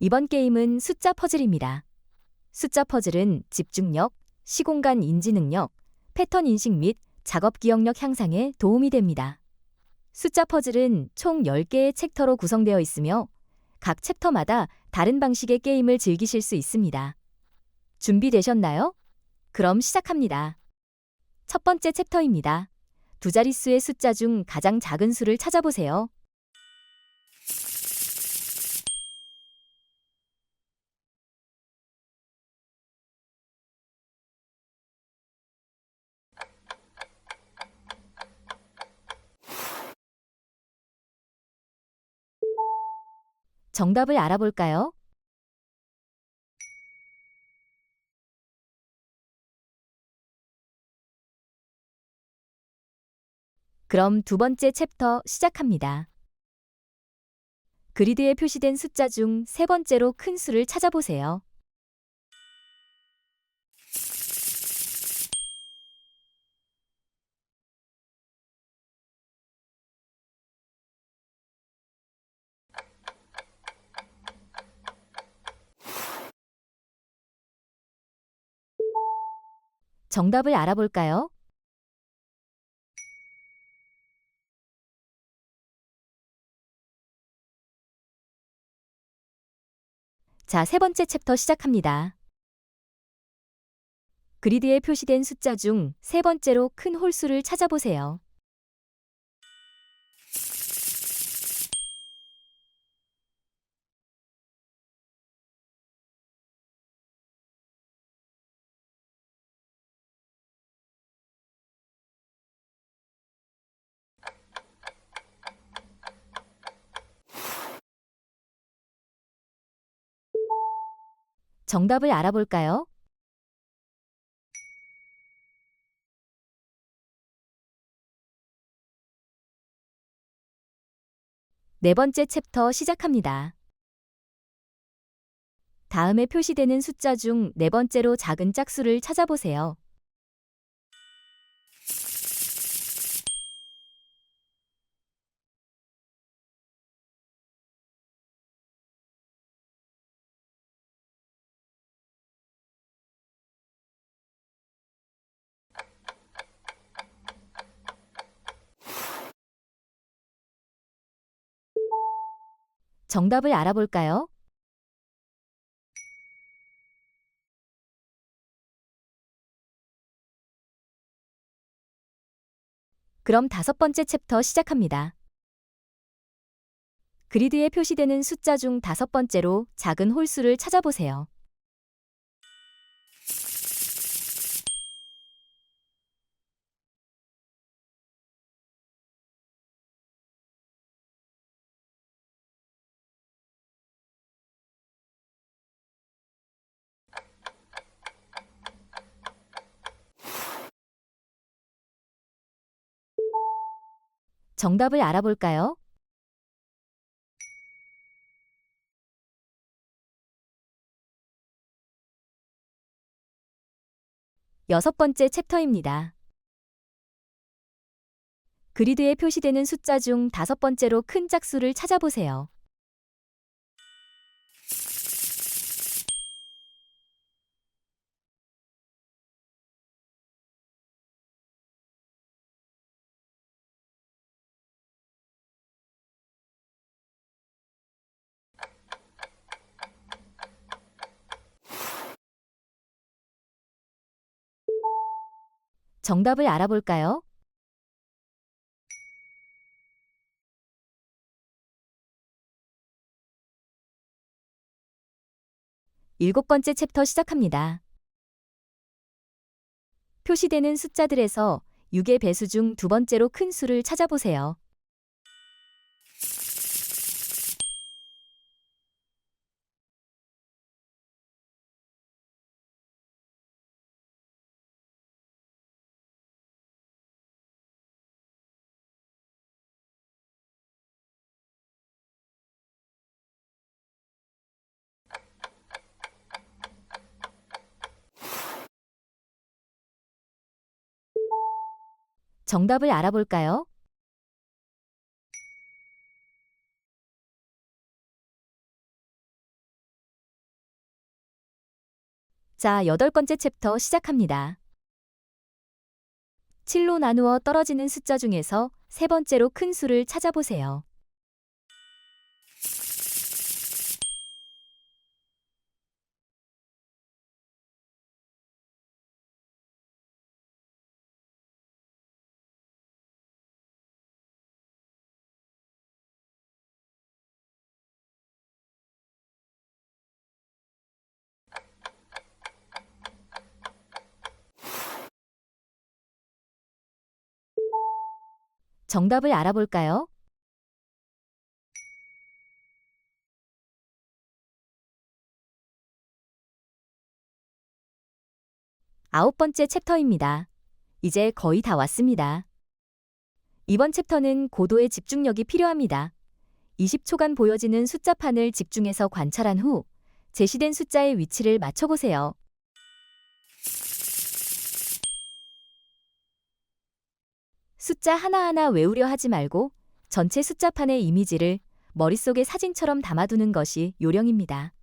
이번 게임은 숫자 퍼즐입니다. 숫자 퍼즐은 집중력, 시공간 인지 능력, 패턴 인식 및 작업 기억력 향상에 도움이 됩니다. 숫자 퍼즐은 총 10개의 챕터로 구성되어 있으며 각 챕터마다 다른 방식의 게임을 즐기실 수 있습니다. 준비되셨나요? 그럼 시작합니다. 첫 번째 챕터입니다. 두 자릿수의 숫자 중 가장 작은 수를 찾아보세요. 정답을 알아볼까요? 그럼 두 번째 챕터 시작합니다. 그리드에 표시된 숫자 중 세 번째로 큰 수를 찾아보세요. 정답을 알아볼까요? 자, 세 번째 챕터 시작합니다. 그리드에 표시된 숫자 중 세 번째로 큰 홀수를 찾아보세요. 정답을 알아볼까요? 네 번째 챕터 시작합니다. 다음에 표시되는 숫자 중 네 번째로 작은 짝수를 찾아보세요. 정답을 알아볼까요? 그럼 다섯 번째 챕터 시작합니다. 그리드에 표시되는 숫자 중 다섯 번째로 작은 홀수를 찾아보세요. 정답을 알아볼까요? 여섯 번째 챕터입니다. 그리드에 표시되는 숫자 중 다섯 번째로 큰 짝수를 찾아보세요. 정답을 알아볼까요? 일곱 번째 챕터 시작합니다. 표시되는 숫자들에서 6의 배수 중 두 번째로 큰 수를 찾아보세요. 정답을 알아볼까요? 자, 여덟 번째 챕터 시작합니다. 7로 나누어 떨어지는 숫자 중에서 세 번째로 큰 수를 찾아보세요. 정답을 알아볼까요? 아홉 번째 챕터입니다. 이제 거의 다 왔습니다. 이번 챕터는 고도의 집중력이 필요합니다. 20초간 보여지는 숫자판을 집중해서 관찰한 후 제시된 숫자의 위치를 맞춰보세요. 숫자 하나하나 외우려 하지 말고 전체 숫자판의 이미지를 머릿속에 사진처럼 담아두는 것이 요령입니다.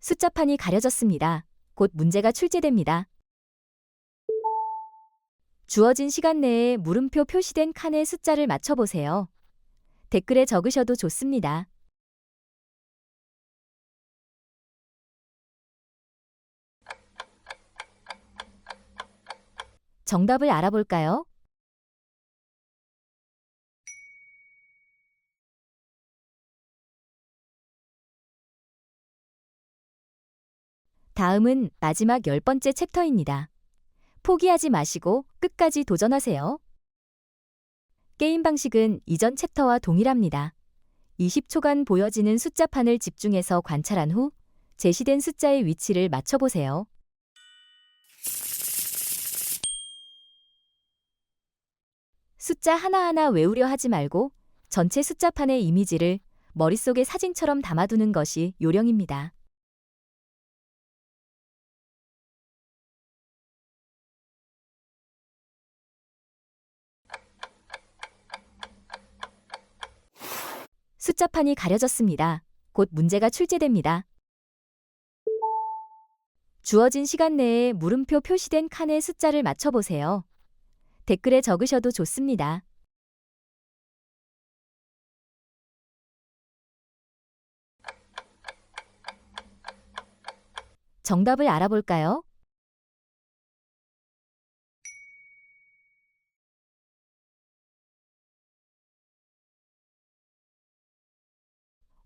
숫자판이 가려졌습니다. 곧 문제가 출제됩니다. 주어진 시간 내에 물음표 표시된 칸의 숫자를 맞춰보세요. 댓글에 적으셔도 좋습니다. 정답을 알아볼까요? 다음은 마지막 열 번째 챕터입니다. 포기하지 마시고 끝까지 도전하세요. 게임 방식은 이전 챕터와 동일합니다. 20초간 보여지는 숫자판을 집중해서 관찰한 후 제시된 숫자의 위치를 맞춰보세요. 숫자 하나하나 외우려 하지 말고 전체 숫자판의 이미지를 머릿속에 사진처럼 담아두는 것이 요령입니다. 숫자판이 가려졌습니다. 곧 문제가 출제됩니다. 주어진 시간 내에 물음표 표시된 칸의 숫자를 맞춰보세요. 댓글에 적으셔도 좋습니다. 정답을 알아볼까요?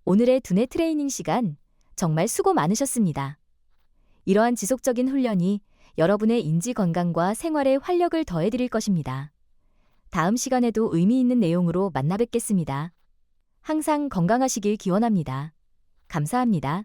오늘의 두뇌 트레이닝 시간 정말 수고 많으셨습니다. 이러한 지속적인 훈련이 여러분의 인지 건강과 생활에 활력을 더해드릴 것입니다. 다음 시간에도 의미 있는 내용으로 만나 뵙겠습니다. 항상 건강하시길 기원합니다. 감사합니다.